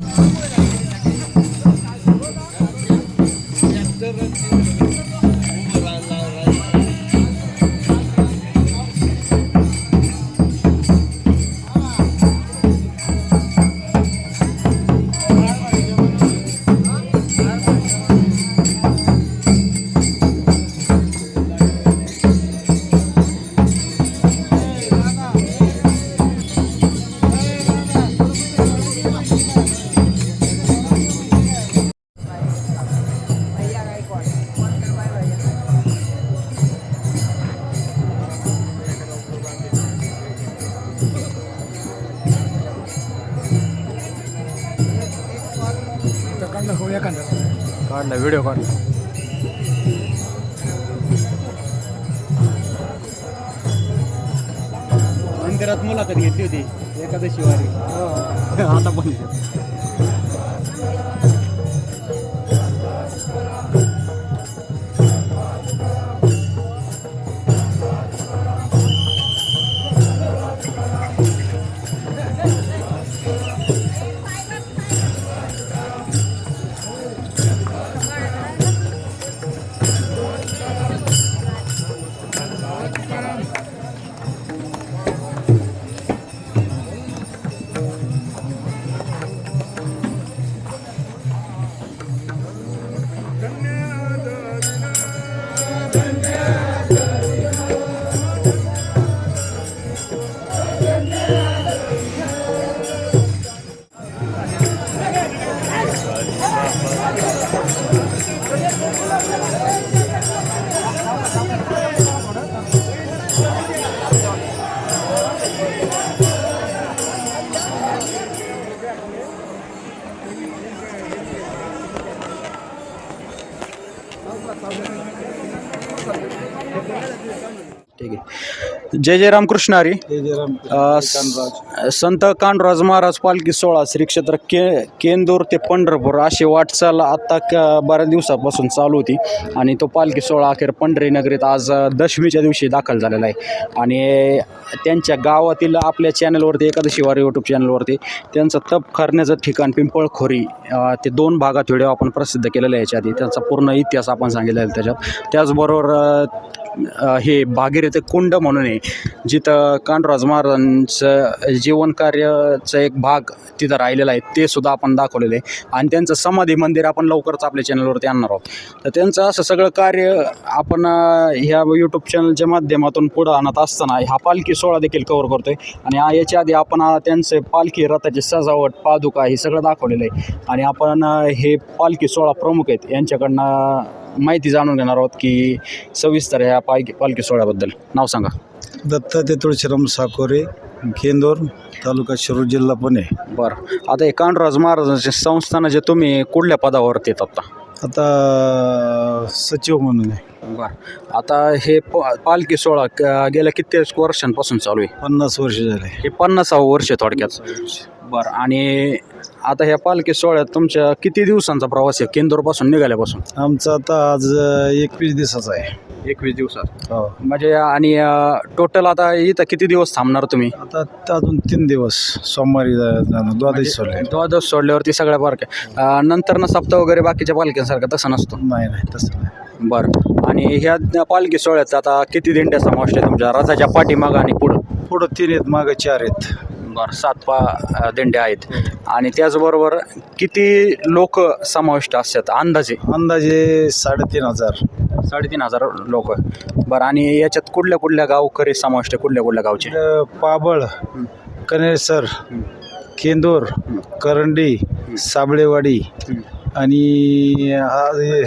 Thank video काढला मंदिरात मुलाखत घेतली होती एकादशी वारी आता पण ठीक आहे जय जय रामकृष्ण हरी. अ, स- संत कानराज महाराज पालखी सोहळा श्री क्षेत्र के केंदूर ते पंढरपूर अशी वाटचाल आत्ता क बऱ्याच दिवसापासून चालू होती. आणि तो पालखी सोहळा अखेर पंढरी नगरीत आज अ, दशमीच्या दिवशी दाखल झालेला आहे. आणि त्यांच्या गावातील आपल्या चॅनलवरती एकादशी वारी यूट्यूब चॅनलवरती त्यांचं तप करण्याचं ठिकाण पिंपळखोरी अ, ते दोन भागात व्हिडिओ आपण प्रसिद्ध केलेला आहे याच्या आधी. त्यांचा पूर्ण इतिहास आपण सांगितलेला आहे त्याच्यात. त्याचबरोबर अ, हे भागीरथी कुंड म्हणून आहे. जिथं कानराज महाराजांचं जीवनकार्याचा एक भाग तिथं राहिलेला आहे ते सुद्धा आपण दाखवलेलं आहे. आणि त्यांचं समाधी मंदिर आपण लवकरच आपल्या चॅनलवरती आणणार आहोत. तर त्यांचं असं सगळं कार्य आपण ह्या यूट्यूब चॅनलच्या माध्यमातून पुढं आणत असताना हा पालखी सोहळा देखील कवर करतोय. आणि याच्या आधी आपण त्यांचे पालखी रथाची सजावट पादुका हे सगळं दाखवलेलं आहे. आणि आपण हे पालखी सोहळा प्रमुख आहेत. यांच्याकडनं माहिती जाणून घेणार आहोत की सविस्तर ह्या पालखी पालखी सोहळ्याबद्दल. नाव सांगा. दत्तात्रय तुळशीराम साकोरे केंदोर तालुका शिरूर जिल्हा पुणे. बरं. आता हे कानराज महाराजांचे संस्थान जे तुम्ही कुठल्या पदावरती येत आता? आता सचिव म्हणून आहे. बरं. आता हे प पालखी सोहळा क- गेल्या किती वर्षांपासून चालू आहे? पन्नास वर्ष झाले. हे पन्नासावं वर्ष आहे थोडक्यात. बरं. आणि आता ह्या पालखी सोहळ्यात तुमच्या किती दिवसांचा प्रवास आहे? केंदूरपासून निघाल्यापासून? आमचा आता आज एकवीस दिवसाचा आहे. एकवीस दिवसात. हो. म्हणजे आणि टोटल आता इथं किती दिवस थांबणार तुम्ही? आता त- अजून तीन दिवस. सोमवारी जा- जाणार. द्वादशी सोडले. द्वादश सोडल्यावरती सगळ्या पालख्या नंतर ना सप्ताह वगैरे बाकीच्या पालख्यांसारखं तसं नसतो. नाही नाही तसं नाही. बरं. आणि ह्या पालखी सोहळ्यात आता किती दिंड्या समाविष्ट आहे तुमच्या? रथाच्या पाठीमागं आणि पुढं? पुढं तीन आहेत मागं चार आहेत. बरं सात पा दिंड्या आहेत. आणि त्याचबरोबर किती लोक समाविष्ट असतात? अंदाजे? अंदाजे साडेतीन हजार. साडेतीन हजार लोक. बरं आणि याच्यात कुठल्या कुठल्या गावकरी समाविष्ट आहे? कुठल्या कुठल्या गावचे? पाबळ कनेसर केंदूर करंडी साबळेवाडी आणि हे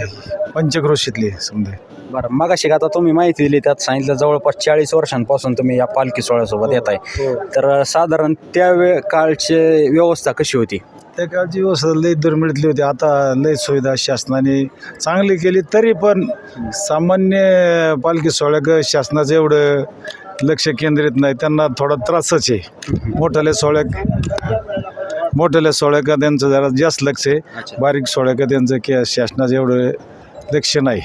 पंचक्रोशीतले समजा बरं मगाशी आता तुम्ही माहिती दिली त्यात सांगितलं जवळपास चाळीस वर्षांपासून तुम्ही या पालखी सोहळ्यासोबत येत आहे तर साधारण त्या वेळ काळची व्यवस्था कशी होती? त्या काळची व्यवस्था लई दुर्मिळतली होती. आता लई सुविधा शासनाने चांगली केली तरी पण सामान्य पालखी सोहळ्याक शासनाचं एवढं लक्ष केंद्रित नाही. त्यांना थोडा त्रासच आहे. मोठ्याल्या सोहळ्याक मोठ्याल्या सोहळ्याका त्यांचं जरा जास्त लक्ष आहे. बारीक सोहळ्याका त्यांचं के शासनाचं एवढं लक्ष नाही.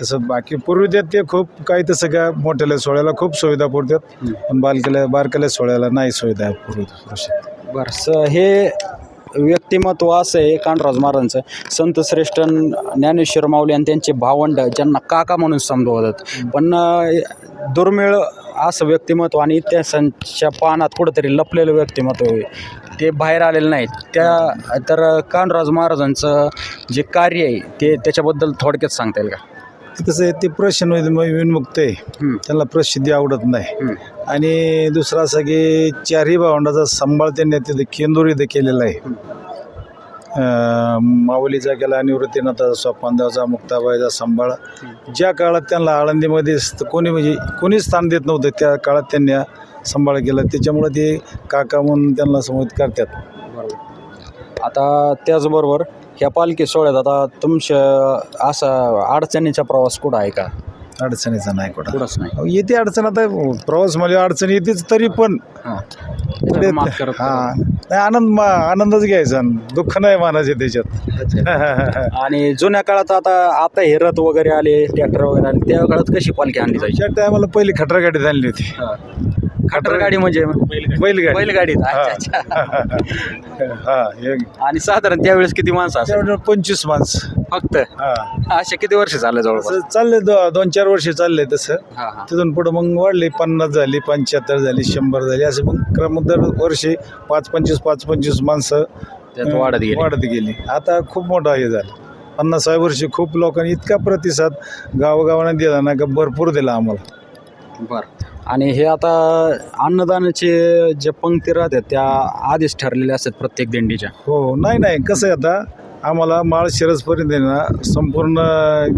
तसं बाकी पूर्वी त्यात ते खूप काही तसं का मोठ्याल्या सोहळ्याला खूप सुविधा पुरतात पण बालकेल्या बारकेल्या सोहळ्याला नाही सुविधा पूर्वी बरं स हे व्यक्तिमत्व असं आहे कानराज महाराजांचं. संत श्रेष्ठ ज्ञानेश्वर माऊली आणि त्यांचे भावंड ज्यांना काका म्हणून संबोधतात पण दुर्मिळ असं व्यक्तिमत्व आणि इतिहासांच्या पानात कुठंतरी लपलेलं व्यक्तिमत्व आहे. ते बाहेर आलेलं नाही त्या तर कानराज महाराजांचं जे कार्य आहे ते त्याच्याबद्दल थोडक्यात सांगता येईल का? कसं आहे ते प्रश्न विनमुक्त आहे. त्यांना प्रसिद्धी आवडत नाही. आणि दुसरा असं की चारही भावंडाचा सांभाळ त्यांनी तिथे केंदूर इथं केलेला आहे. माऊलीचा केला निवृत्तीनाथाचा सोपानदेवाचा मुक्ताबाईचा सांभाळ. ज्या काळात त्यांना आळंदीमध्ये कोणी म्हणजे कोणीच स्थान देत नव्हतं त्या काळात त्यांनी सांभाळ केला. त्याच्यामुळं ते काका म्हणून त्यांना संबोधित करतात. आता त्याचबरोबर ह्या पालखी सोहळ्यात आता तुमच्या असा अडचणीचा प्रवास कुठं आहे का? अडचणीचा नाही कुठं. नाही. अहो, येते अडचण आता प्रवास म्हणजे अडचण येतेच तरी पण. हां. करत हा. नाही. आनंद मा आनंदच घ्यायचा दुःख नाही मानायचे त्याच्यात. आणि जुन्या काळात आता आता हे रथ वगैरे आले ट्रॅक्टर वगैरे आले त्या काळात कशी पालखी आणली जायची? त्या टायमाला पहिली खटरा गाडी आणली होती. खटर गाडी म्हणजे बैलगाडी. बैलगाडीत हा. अच्छा, अच्छा. हा हे- आणि साधारण त्यावेळेस किती माणसं त्यावेळेला पंचवीस माणसं. फक्त? हा. असे किती वर्ष झाले जवळपास? असं चालले दो- दोन चार वर्ष चालले तसं. हा हा. तिथून पुढे मग वाढले पन्नास झाली पंच्याहत्तर झाली शंभर झाली. असं मग क्रम दर वर्षी पाच पंचवीस पाच पंचवीस माणसं त्यात वाढत गेली. वाढत गेली. आता खूप मोठा हे झालं. पन्नासाव्या वर्षी खूप लोकांनी इतका प्रतिसाद गावोगावाने दिला ना का भरपूर दिला आम्हाला. बर. आणि हे आता अन्नदानाचे जे पंक्ती राहतात त्या आधीच ठरलेल्या असतात प्रत्येक दिंडीच्या. हो नाही नाही. कसं आहे आता आम्हाला माळ शिरसपर्यंत आहे ना संपूर्ण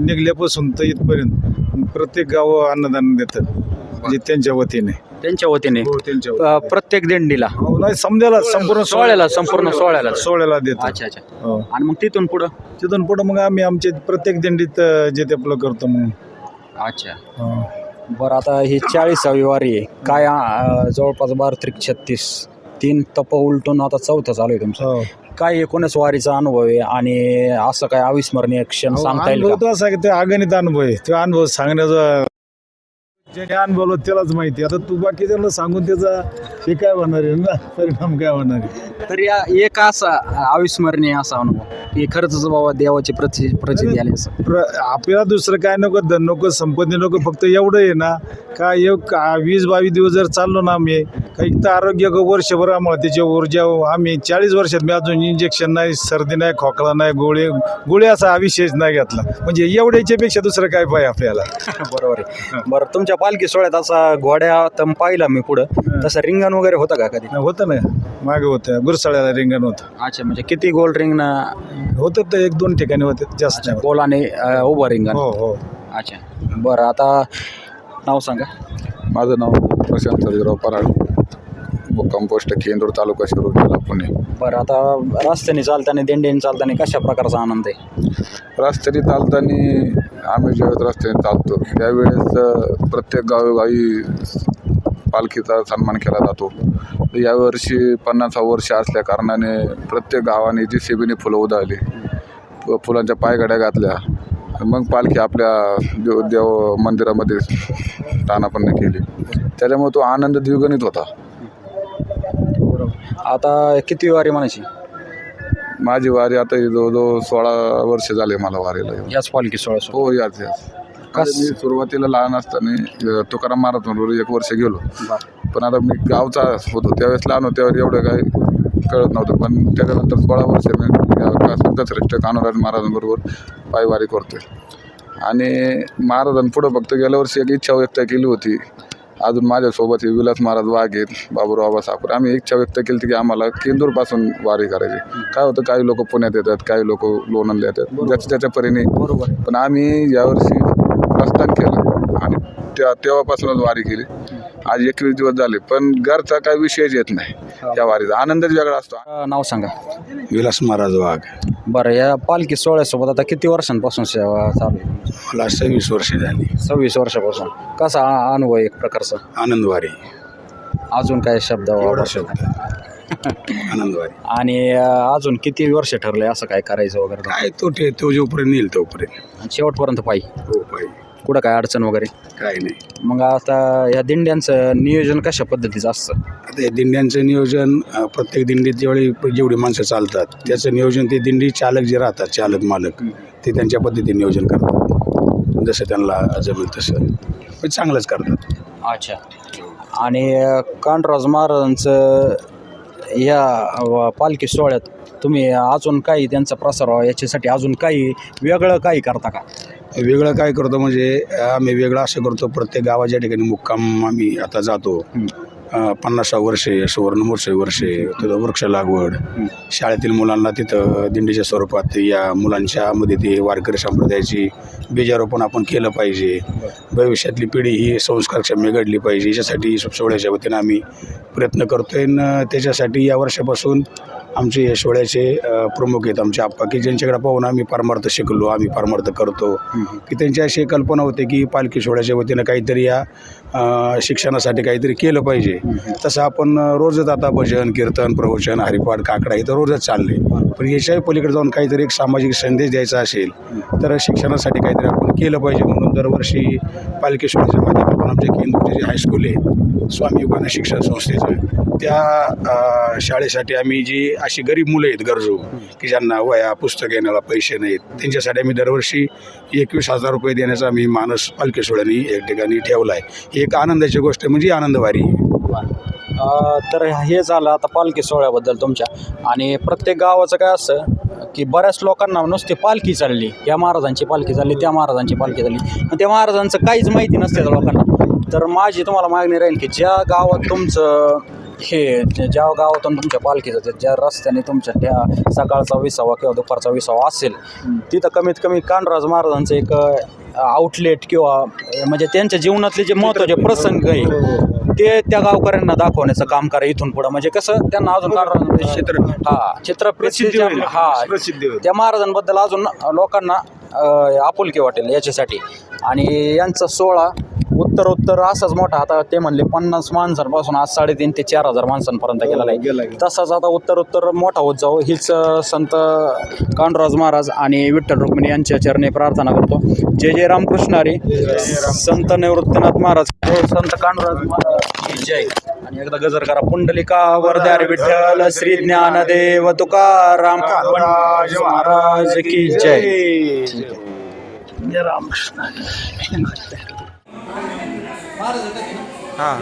निघल्यापासून तर इथपर्यंत प्रत्येक गाव अन्नदान देतं म्हणजे त्यांच्या वतीने. त्यांच्या वतीने? हो त्यांच्या अ, प्रत्येक दिंडीला? हो नाही समजायला संपूर्ण सोहळ्याला, संपूर्ण सोहळ्याला. सोहळ्याला. देतो अच्छा अच्छा. हो. आणि मग तिथून पुढं? तिथून पुढे मग आम्ही आमचे प्रत्येक दिंडीत अं, जे ते आपलं करतो मग. अच्छा. हो. बरं आता ही चाळीसावी वारी आहे. काय अ, जवळपास बारा त्रिक छत्तीस. तीन तप उलटून आता चौथं चालू आहे तुमचं. हो. काय एकूणच वारीचा अनुभव आहे आणि असं काय अविस्मरणीय क्षण सांगता येईल अनुभव का? तो असा की ते अगणित अनुभव आहे. तो अनुभव सांगण्याचा ज्याने अनुभवलं त्यालाच माहिती आता तू बाकीच्याला सांगून त्याचा हे काय होणार आहे ना? परिणाम काय होणार आहे? तर या एक असा अविस्मरणीय असा अनुभव. की खरंच बाबा देवाची प्रचि प्रचिती आली असं प्र आपल्याला दुसरं काय नको? धन नको संपत्ती नको फक्त एवढं आहे ना? का एक का- वीस बावीस दिवस जर चाललो ना आम्ही काही तर आरोग्य ग- वर्षभर आम्हाला त्याची ऊर्जा आम्ही चाळीस वर्षात मी अजून इंजेक्शन नाही सर्दी नाही खोकला नाही गोळी गोळी असा हा विशेष नाही घेतला. म्हणजे एवढ्याच्यापेक्षा दुसरं काय पाहिजे आपल्याला? बरोबर आहे. बरं तुमच्या पालखी सोहळ्यात असा घोड्या तर पाहिला मी पुढं. तसं रिंगण वगैरे होतं का कधी? होतं ना. मागे होतं. गुरसाळ्याला रिंगण होतं. अच्छा म्हणजे किती गोल रिंगण? होतं तर एक दोन ठिकाणी होते. जास्त नाही होत. गोल आणि अ, उभं रिंगण. हो हो. अच्छा. बरं आता नाव सांगा. माझं नाव प्रशांत सर्जराव पराड. मुक्काम पोस्ट केंदूर तालुका शिरूर जिल्हा पुणे. बरं आता रस्त्याने चालताना दिंडीने चालताना कशा प्रकारचा आनंद आहे? रस्त्याने चालताना आम्ही ज्यावेळेस रस्त्याने चालतो त्यावेळेस प्रत्येक गावोगावी पालखीचा सन्मान केला जातो. यावर्षी पन्नासा वर्ष असल्या कारणाने प्रत्येक गावाने जी सेबीने फुलं उधळली. फुलांच्या पायघड्या घातल्या मग पालखी आपल्या देव देव मंदिरामध्ये स्थानापन्न केली. त्याच्यामुळे तो आनंद द्विगुणित होता. आता किती वारी म्हणायची? माझी वारी आता जवळजवळ सोळा वर्ष झाले मला वारीला येऊन. याच पालखी सोहळा हो याच याच. कस- मी सुरुवातीला लहान असताना अ, तुकाराम महाराजांबरोबर एक वर्ष गेलो. पण आता मी गावचा होतो. त्यावेळेस लहान होतो त्यावेळेस एवढं काही कळत नव्हतं. पण त्याच्यानंतर सोळा वर्ष मी या का- संत श्रेष्ठ कान्होराज महाराजांबरोबर पायवारी करतोय. आणि महाराजांपुढं फक्त गेल्या वर्षी एक इच्छा व्यक्त केली होती. अजून माझ्यासोबत हे विलास महाराज वाघ आहेत बाबूराव बाबा साखर आम्ही इच्छा व्यक्त केली होती की आम्हाला केंदूरपासून वारी करायची. काय होतं काही लोक पुण्यात येतात काही लोक लोणंदला येतात. ज्याच्या त्याच्या परीने. बरोबर. पण आम्ही यावर्षी प्रस्थान केलं आणि त्या तेव्हापासूनच वारी केली. आज एकवीस दिवस झाले पण घरचा काही विषयच येत नाही. या वारीचा. आनंदच वेगळा असतो. अ, नाव सांगा. विलास महाराज वाघ. बरं या पालखी सोहळ्यासोबत आता किती वर्षांपासून सेवा चालू आहे? मला सव्वीस वर्ष झाली. सव्वीस वर्षापासून. कसा आ- अनुभव आहे एक प्रकारचा? आनंदवारी अजून काय शब्द एवढा वापरता? शब्द. आनंदवारी आणि अ, अजून किती वर्ष ठरले असं काय करायचं वगैरे? काय तो ते तो जोपर्यंत येईल तोपर्यंत. आणि शेवटपर्यंत पायी. हो पाहिजे कुठं काय अडचण वगैरे? काही नाही. मग आता या दिंड्यांचं नियोजन कशा पद्धतीचं असतं? आता या दिंड्यांचं नियोजन अ, प्रत्येक दिंडीत जेवढी जेवढी माणसं चालतात त्याचं नियोजन ते दिंडी चालक जे राहतात चालक मालक ते त्यांच्या पद्धतीने नियोजन करतात. जसं त्यांना जमेल तसं. पण चांगलंच करतात. अच्छा. आणि कांडराज महाराजांचं या व- पालखी सोहळ्यात तुम्ही अजून काही त्यांचा प्रसार व्हावा याच्यासाठी अजून काही वेगळं काही करता का? वेगळं काय करतो म्हणजे आम्ही वेगळं असं करतो प्रत्येक गावाच्या ठिकाणी मुक्काम आम्ही आता जातो. अ, पन्नासावं वर्षे सुवर्ण महोत्सवी वर्षे तिथं वृक्ष लागवड. शाळेतील मुलांना तिथं दिंडीच्या स्वरूपात या मुलांच्या मध्ये ते वारकरी संप्रदायाची बीजारोपण आपण केलं पाहिजे. भविष्यातली पिढी ही संस्कारक्षम घडली पाहिजे. याच्यासाठी सोहळ्याच्या वतीनं आम्ही प्रयत्न करतोय. आणि त्याच्यासाठी या वर्षापासून आमचे या सोहळ्याचे अ, प्रमुख आहेत आमचे आप्पा की ज्यांच्याकडे पाहून आम्ही परमार्थ शिकलो आम्ही परमार्थ करतो. की त्यांची अशी कल्पना होती की पालखी सोहळ्याच्या वतीनं काहीतरी या शिक्षणासाठी काहीतरी केलं पाहिजे. तसं आपण रोजच आता भजन कीर्तन प्रवचन हरिपाठ काकडा हे तर रोजच चालले पण याच्याही पलीकडे जाऊन काहीतरी एक सामाजिक संदेश द्यायचा असेल तर शिक्षणासाठी काहीतरी केलं पाहिजे म्हणून दरवर्षी पालखी माध्यमातून आमच्या केंद्राचे जे हायस्कूल आहे स्वामी युगाना शिक्षण संस्थेचं. त्या शाळेसाठी आम्ही जी अशी गरीब मुलं आहेत गरजू की ज्यांना वया पुस्तक येण्याला पैसे नाहीत त्यांच्यासाठी आम्ही दरवर्षी एकवीस हजार रुपये देण्याचा आम्ही मानस पालखी एक ठिकाणी ठेवला आहे एक आनंदाची गोष्ट म्हणजे आनंदवारी तर हे झालं आता पालखी सोहळ्याबद्दल तुमच्या. आणि प्रत्येक गावाचं काय असतं की बऱ्याच लोकांना नुसती पालखी चालली. या महाराजांची पालखी चालली त्या महाराजांची पालखी चालली. आणि त्या महाराजांचं काहीच माहिती नसते त्या लोकांना. तर माझी तुम्हाला मागणी राहील की ज्या गावात तुमचं हे ज्या गावातून तुमच्या पालखी जाते ज्या रस्त्याने तुमच्या त्या सकाळचा विसावा किंवा दुपारचा विसावा असेल तिथं कमीत कमी कानराज महाराजांचं एक आउटलेट किंवा म्हणजे त्यांच्या जीवनातले जे महत्त्वाचे प्रसंग आहे ते त्या गावकऱ्यांना दाखवण्याचं काम करा इथून पुढं. म्हणजे कसं त्यांना अजून कानराज चित्र हा चित्र प्रसिद्धी. हा. त्या महाराजांबद्दल अजून लोकांना आपुलकी वाटेल याच्यासाठी. आणि यांचा सोहळा उत्तर उत्तर असाच मोठा. आता ते म्हणले पन्नास माणसांपासून आज साडेतीन ते चार हजार माणसांपर्यंत गेलेला आहे. तसाच आता उत्तर उत्तर मोठा होत जाऊ हीच संत कांडराज महाराज आणि विठ्ठल रुक्मिणी यांच्या चरणी प्रार्थना करतो. जय जय रामकृष्ण हरी. संत निवृत्तीनाथ महाराज. हो, संत कांडराज महाराज. जय. आणि एकदा गजर करा. पुंडलिका वरदार विठ्ठल श्री ज्ञानदेव तुकाराम. कांडराज महाराज की जय. हां